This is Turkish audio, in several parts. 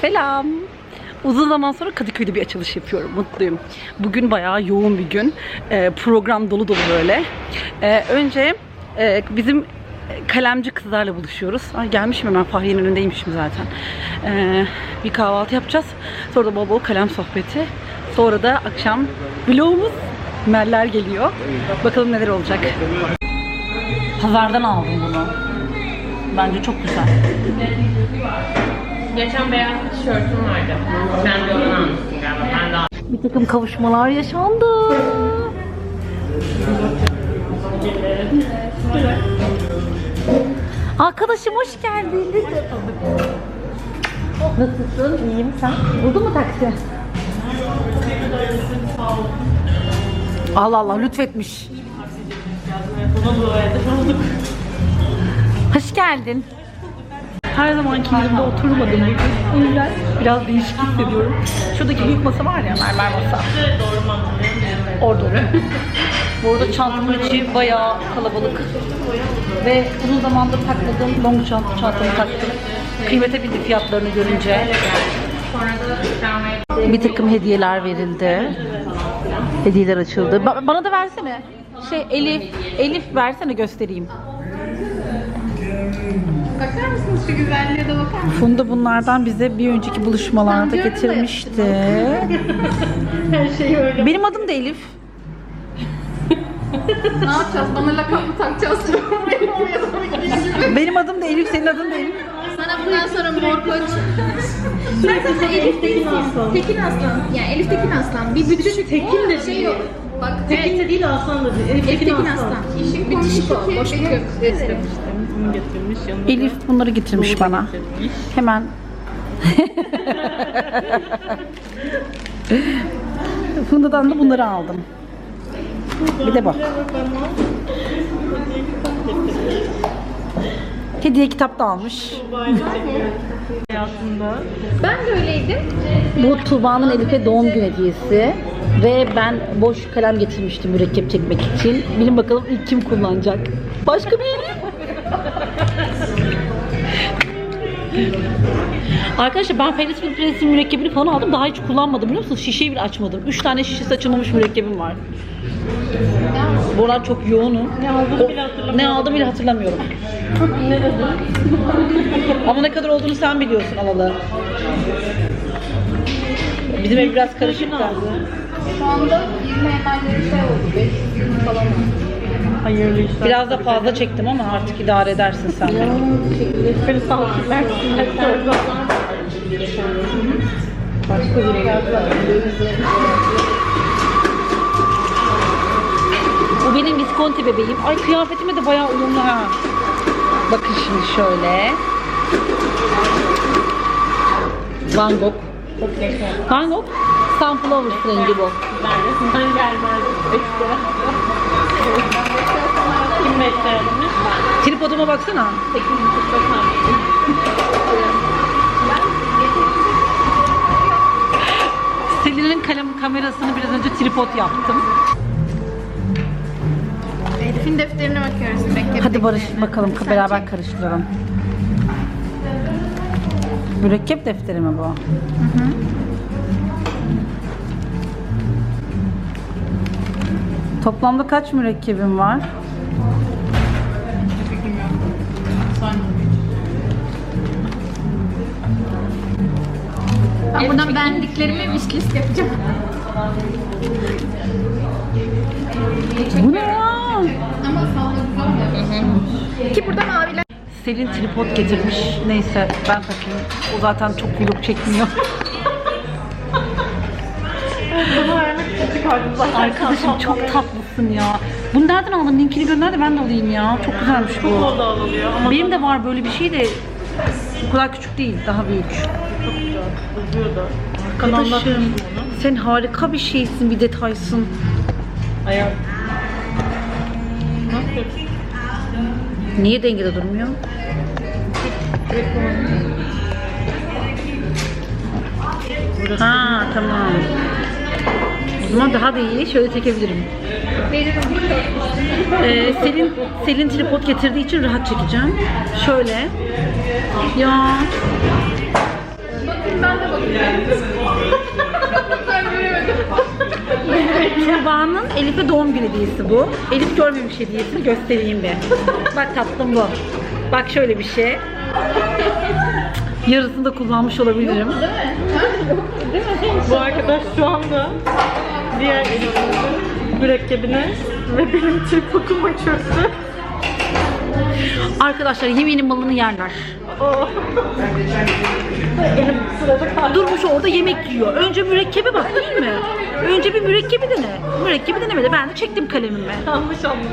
Selam. Uzun zaman sonra Kadıköy'de bir açılış yapıyorum. Mutluyum. Bugün bayağı yoğun bir gün. Ee, program dolu dolu böyle. Ee, önce e, bizim kalemci kızlarla buluşuyoruz. Ay gelmişim hemen Fahriye'nin önündeymişim zaten. Ee, bir kahvaltı yapacağız. Sonra da bol bol kalem sohbeti. Sonra da akşam vlogumuz Meller geliyor. Bakalım neler olacak. Pazardan aldım bunu. Bence çok güzel. Geçen beyaz tişörtüm vardı. Sen de onu almışsın galiba. Ben de aldım. Bir takım kavuşmalar yaşandı. Arkadaşım hoş geldin. Nasılsın? İyiyim sen? Buldun mu taksi? Allah Allah lütfetmiş. Hoş geldin. Her zamanki yerimde oturmadım bugün. O yüzden biraz değişik hissediyorum. Şuradaki büyük masa var ya mermer masa. Orada oraya. Bu arada çantamın içi bayağı kalabalık. Ve uzun zamandır takmadığım long çanta, çantamı taktım. Kıymete bindi fiyatlarını görünce. Bir takım hediyeler verildi. Hediyeler açıldı. Ba- bana da versene. Şey Elif, Elif versene göstereyim. Bakar mısınız şu güzelliğe de bakar mısınız? Funda bunlardan bize bir önceki buluşmalarda Sen getirmişti. Her şey öyle. Benim adım da Elif. ne yapacağız? Bana lakap mı takacağız? Benim adım da Elif, senin adın da Elif. Sana bundan sonra mor koç. Ben sana Elif Tekin Aslan. Tekin Aslan. Yani Elif Tekin Aslan. Bir bütün Tekin de şey yok. Bak Tekin de değil Aslan da değil. Elif Elif Tekin, Tekin Aslan. Aslan. İşin o. Boşluk yok. Bunu getirmiş yanına. Elif bunları getirmiş bana. Hemen. Funda'dan da bunları aldım. Bir de bak. Hediye kitap da almış. Hayatında. Ben de öyleydim. Bu Tuğba'nın Elif'e doğum gün hediyesi. Ve ben boş kalem getirmiştim mürekkep çekmek için. Bilin bakalım ilk kim kullanacak? Başka bir Elif. Arkadaşlar ben Feris Press'in mürekkebini falan aldım. Daha hiç kullanmadım biliyor musunuz? Şişeyi bile açmadım. 3 tane şişesi açılmamış mürekkebim var. Bu aralar çok yoğunum. Ne aldığını bile hatırlamıyorum. Ne aldım bile hatırlamıyorum. Ne dedin? Ama ne kadar olduğunu sen biliyorsun alalı. Bizim ev biraz karışık da. Şu anda 20 ml'leri şey oldu. 500 gün falan oldu. Hayırlı işler. Biraz da fazla çektim ama artık idare edersin sen. Beni sansürler. Başka bir Bu benim Visconti bebeğim. Ay kıyafetime de bayağı uyumlu ha. Bakın şimdi şöyle. Van Gogh. Van Gogh. Sunflower rengi bu. Neresinden gelmez. Beklermiş? Tripoduma baksana. Selin'in kalem kamerasını biraz önce tripod yaptım. Elif'in defterine bakıyoruz. Mürekkep Hadi Barış defterine. bakalım Sen beraber çek. karıştıralım. Mürekkep defteri mi bu? Toplamda kaç mürekkebim var? Ben buradan beğendiklerimi wishlist yapacağım. Bu ne ya? Ama sağlıklı güzel. Ki burada maviler Selin tripod getirmiş. Neyse ben takayım. O zaten çok vlog çekmiyor. Arkadaşım çok tatlısın ya. Bunu nereden aldın? Linkini gönder de ben de alayım ya. Çok güzelmiş bu. O da alınıyor Benim de var böyle bir şey de bu kadar küçük değil, daha büyük. Çok güzel. Uzuyor da. Kanalda Arkadaşım sen harika bir şeysin, bir detaysın. Ayak. Nasıl? Niye dengede durmuyor? Ha tamam. O zaman daha da iyi. Şöyle çekebilirim. Ee, Selin, Selin tripod getirdiği için rahat çekeceğim. Şöyle. Ya Tuğba'nın Elif'e doğum günü hediyesi bu. Elif görmemiş hediyesini göstereyim bir. Bak tatlım bu. Bak şöyle bir şey. Yarısını da kullanmış olabilirim. Yok, değil mi? değil mi? Bu arkadaş şu anda diğer mürekkebine ve benim Türk okuma çöktü. Arkadaşlar yemeğinin malını yerler. Oh. Elim sırada kaldı. Durmuş orada yemek yiyor. Önce mürekkebe bak değil mi? Önce bir mürekkebi dene. Mürekkebi denemedi. Ben de çektim kalemimi. Yanlış anladım.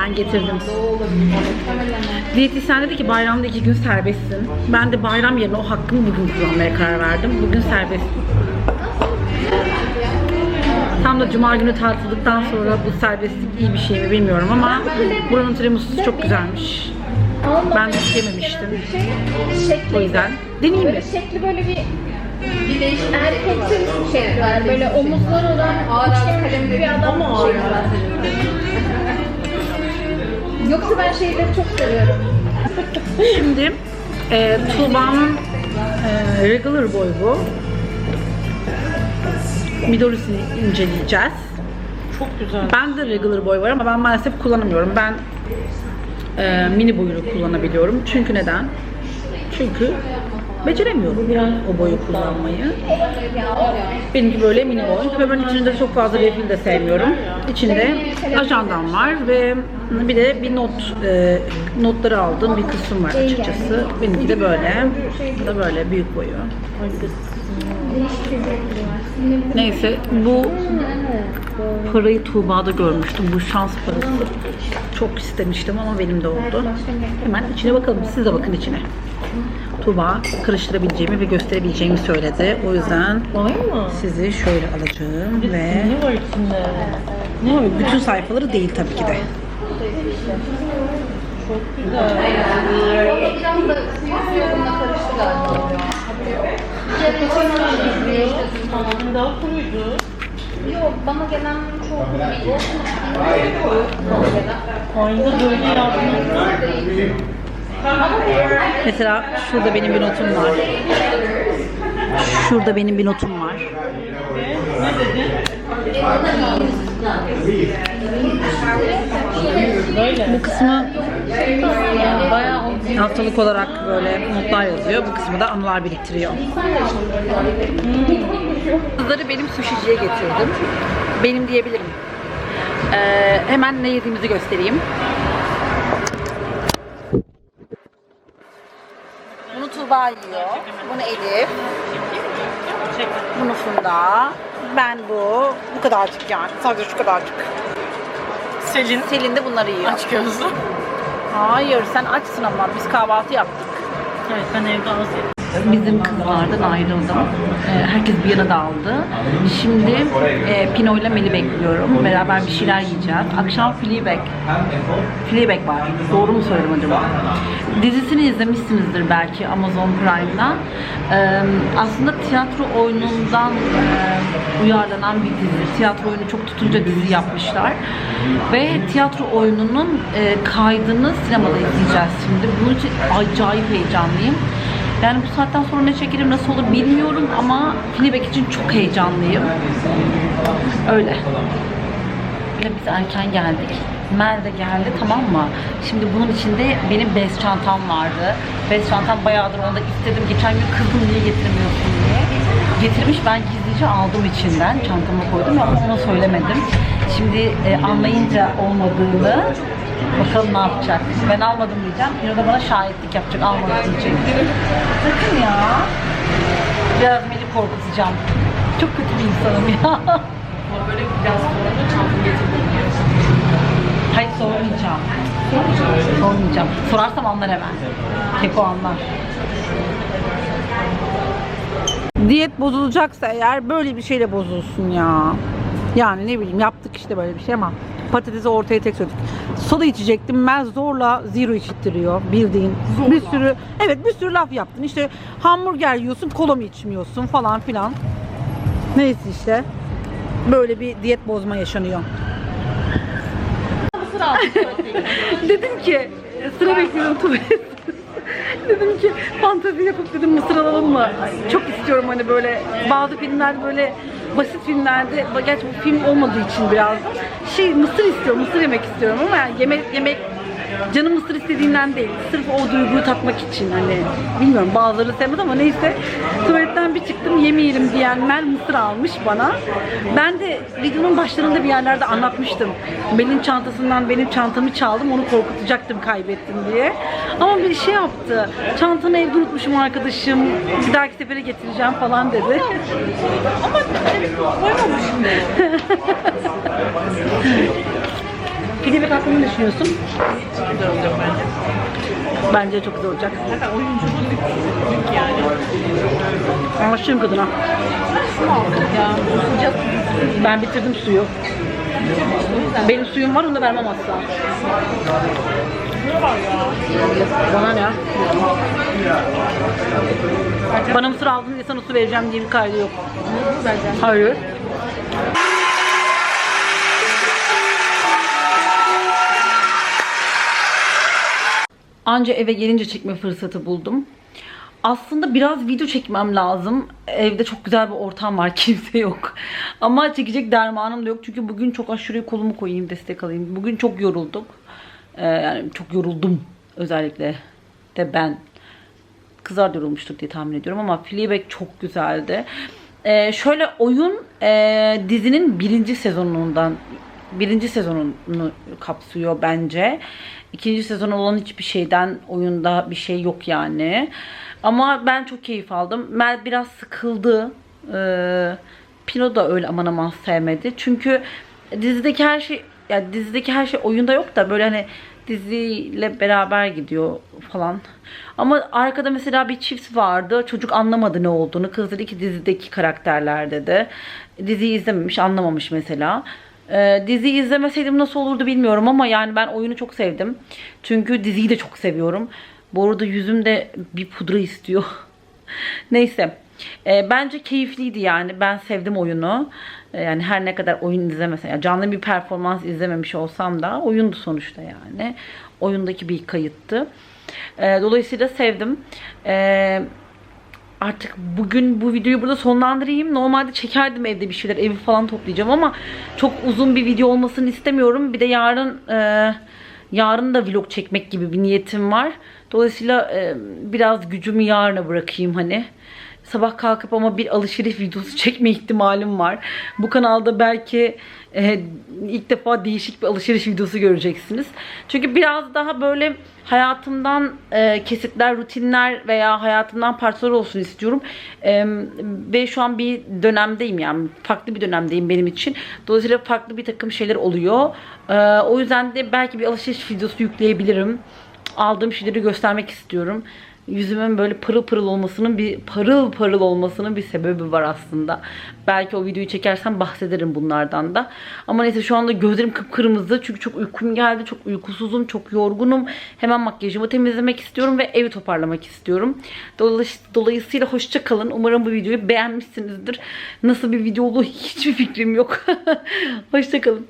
Ben getirdim. Diyetisyen dedi ki bayramda iki gün serbestsin. Ben de bayram yerine o hakkımı bugün kullanmaya karar verdim. Bugün serbestim. Tam da cuma günü tartıldıktan sonra bu serbestlik iyi bir şey mi bilmiyorum ama buranın tiramisu'su çok güzelmiş. Ben de hiç yememiştim. Şekli. O yüzden deneyeyim Böyle mi? şekli böyle bir bir değişik erkeksin bir şey var. Böyle omuzları olan uçlarmış gibi bir adam şey var. Yoksa ben şeyleri çok seviyorum. Şimdi e, Tuğba'nın e, regular boy bu. Midorisini inceleyeceğiz. Çok güzel. Ben de regular boy var ama ben maalesef kullanamıyorum. Ben e, mini boyunu kullanabiliyorum. Çünkü neden? Çünkü beceremiyorum o boyu kullanmayı. Benimki böyle mini boy. Ve ben içinde çok fazla refill de sevmiyorum. İçinde ajandam var ve bir de bir not e, notları aldığım bir kısım var açıkçası. Benimki de böyle. Bu da böyle büyük boyu. Neyse bu parayı Tuğba'da görmüştüm. Bu şans parası. Çok istemiştim ama benim de oldu. Hemen içine bakalım. Siz de bakın içine. Tuğba karıştırabileceğimi ve gösterebileceğimi söyledi. O yüzden Var sizi şöyle alacağım ve Ne var içinde? Ama bütün sayfaları değil tabii ki de. Çok güzel. Bana gelen çok Aynı böyle yaptığınızda Mesela şurada benim bir notum var. Şurada benim bir notum var. ne dedin? Böyle. Bu kısmı bayağı haftalık olarak böyle notlar yazıyor. Bu kısmı da anılar biriktiriyor. Kızları benim suşiciye getirdim. Benim diyebilirim. Ee, hemen ne yediğimizi göstereyim. Bunu Tuğba yiyor. Bunu Elif. Bunu Funda. Ben bu. Bu kadarcık yani. Sadece şu kadarcık. Selin. Selin de bunları yiyor. Aç gözlü. Hayır sen açsın ama biz kahvaltı yaptık. Evet ben evde az yedim. Bizim kızlardan ayrıldım. Ee, herkes bir yana dağıldı. Şimdi e, Pino ile Mel'i bekliyorum. Beraber bir şeyler yiyeceğiz. Akşam Fleabag. Fleabag var. Doğru mu söyledim acaba? Dizisini izlemişsinizdir belki Amazon Prime'da. Ee, aslında tiyatro oyunundan e, uyarlanan bir dizi. Tiyatro oyunu çok tutunca dizi yapmışlar. Ve tiyatro oyununun e, kaydını sinemada izleyeceğiz şimdi. Bunun için acayip heyecanlıyım. Yani bu saatten sonra ne çekerim nasıl olur bilmiyorum ama Fleabag için çok heyecanlıyım. Öyle. Ve biz erken geldik. Mel de geldi tamam mı? Şimdi bunun içinde benim bez çantam vardı. Bez çantam bayağıdır onda istedim. Geçen gün kızım niye getirmiyorsun diye. Getirmiş ben gizlice aldım içinden. Çantama koydum ama ona söylemedim. Şimdi e, anlayınca olmadığını bakalım ne yapacak. Ben almadım diyeceğim. Yine de bana şahitlik yapacak. Almadım diyecek. Sakın ya. Biraz beni korkutacağım. Çok kötü bir insanım ya. Böyle biraz sonra da çantamı getirdim diyor. Hayır sormayacağım. Sormayacağım. Sorarsam anlar hemen. Keko anlar. Diyet bozulacaksa eğer böyle bir şeyle bozulsun ya. Yani ne bileyim yaptık işte böyle bir şey ama patatesi ortaya tek söyledik. Soda içecektim. Ben zorla zero içittiriyor bildiğin. Bir sürü evet bir sürü laf yaptın. İşte hamburger yiyorsun, kola mı içmiyorsun falan filan. Neyse işte. Böyle bir diyet bozma yaşanıyor. dedim ki sıra bekliyorum tuvalet. dedim ki fantezi yapıp dedim mısır alalım mı? Çok istiyorum hani böyle bazı filmlerde böyle basit filmlerde, gerçi bu film olmadığı için biraz şey mısır istiyorum, mısır yemek istiyorum ama yani yemek yemek canım mısır istediğinden değil. Sırf o duyguyu tatmak için hani bilmiyorum bazıları sevmez ama neyse tuvaletten bir çıktım yemeyelim diyen Mel mısır almış bana. Ben de videonun başlarında bir yerlerde anlatmıştım. Mel'in çantasından benim çantamı çaldım onu korkutacaktım kaybettim diye. Ama bir şey yaptı. Çantanı evde unutmuşum arkadaşım. Bir dahaki sefere getireceğim falan dedi. Koymamışım Pidebek hakkında ne düşünüyorsun? Çok güzel olacak bence. Bence çok güzel olacak. Zaten oyunculuğu büyük, yani. Aşığım kadına. Ya. Sıcak. Ben bitirdim suyu. Benim suyum var onu da vermem asla. Bana ne? Bana mısır aldın diye sana su vereceğim diye bir kaydı yok. Hayır. Anca eve gelince çekme fırsatı buldum. Aslında biraz video çekmem lazım. Evde çok güzel bir ortam var. Kimse yok. Ama çekecek dermanım da yok. Çünkü bugün çok aşırı kolumu koyayım, destek alayım. Bugün çok yorulduk. Ee, yani çok yoruldum özellikle de ben. Kızlar da yorulmuştur diye tahmin ediyorum ama Fleabag çok güzeldi. Ee, şöyle oyun e, dizinin birinci sezonundan birinci sezonunu kapsıyor bence. İkinci sezon olan hiçbir şeyden oyunda bir şey yok yani. Ama ben çok keyif aldım. Mel biraz sıkıldı. Ee, Pino da öyle aman aman sevmedi. Çünkü dizideki her şey ya dizideki her şey oyunda yok da böyle hani diziyle beraber gidiyor falan. Ama arkada mesela bir çift vardı. Çocuk anlamadı ne olduğunu. Kız dedi ki dizideki karakterler dedi. Diziyi izlememiş, anlamamış mesela. Ee, diziyi izlemeseydim nasıl olurdu bilmiyorum ama yani ben oyunu çok sevdim. Çünkü diziyi de çok seviyorum. Bu arada yüzümde bir pudra istiyor. Neyse. Ee, bence keyifliydi yani. Ben sevdim oyunu. Ee, yani her ne kadar oyun izlemesem, yani canlı bir performans izlememiş olsam da oyundu sonuçta yani. Oyundaki bir kayıttı. Ee, dolayısıyla sevdim. Ee, artık bugün bu videoyu burada sonlandırayım. Normalde çekerdim evde bir şeyler, evi falan toplayacağım ama çok uzun bir video olmasını istemiyorum. Bir de yarın e, yarın da vlog çekmek gibi bir niyetim var. Dolayısıyla e, biraz gücümü yarına bırakayım hani. Sabah kalkıp ama bir alışveriş videosu çekme ihtimalim var. Bu kanalda belki e, ilk defa değişik bir alışveriş videosu göreceksiniz. Çünkü biraz daha böyle hayatımdan e, kesitler, rutinler veya hayatımdan parçalar olsun istiyorum. E, ve şu an bir dönemdeyim yani farklı bir dönemdeyim benim için. Dolayısıyla farklı bir takım şeyler oluyor. E, o yüzden de belki bir alışveriş videosu yükleyebilirim. Aldığım şeyleri göstermek istiyorum yüzümün böyle pırıl pırıl olmasının bir parıl parıl olmasının bir sebebi var aslında. Belki o videoyu çekersem bahsederim bunlardan da. Ama neyse şu anda gözlerim kıpkırmızı çünkü çok uykum geldi. Çok uykusuzum, çok yorgunum. Hemen makyajımı temizlemek istiyorum ve evi toparlamak istiyorum. Dolayısıyla hoşça kalın. Umarım bu videoyu beğenmişsinizdir. Nasıl bir video olduğu hiçbir fikrim yok. hoşça kalın.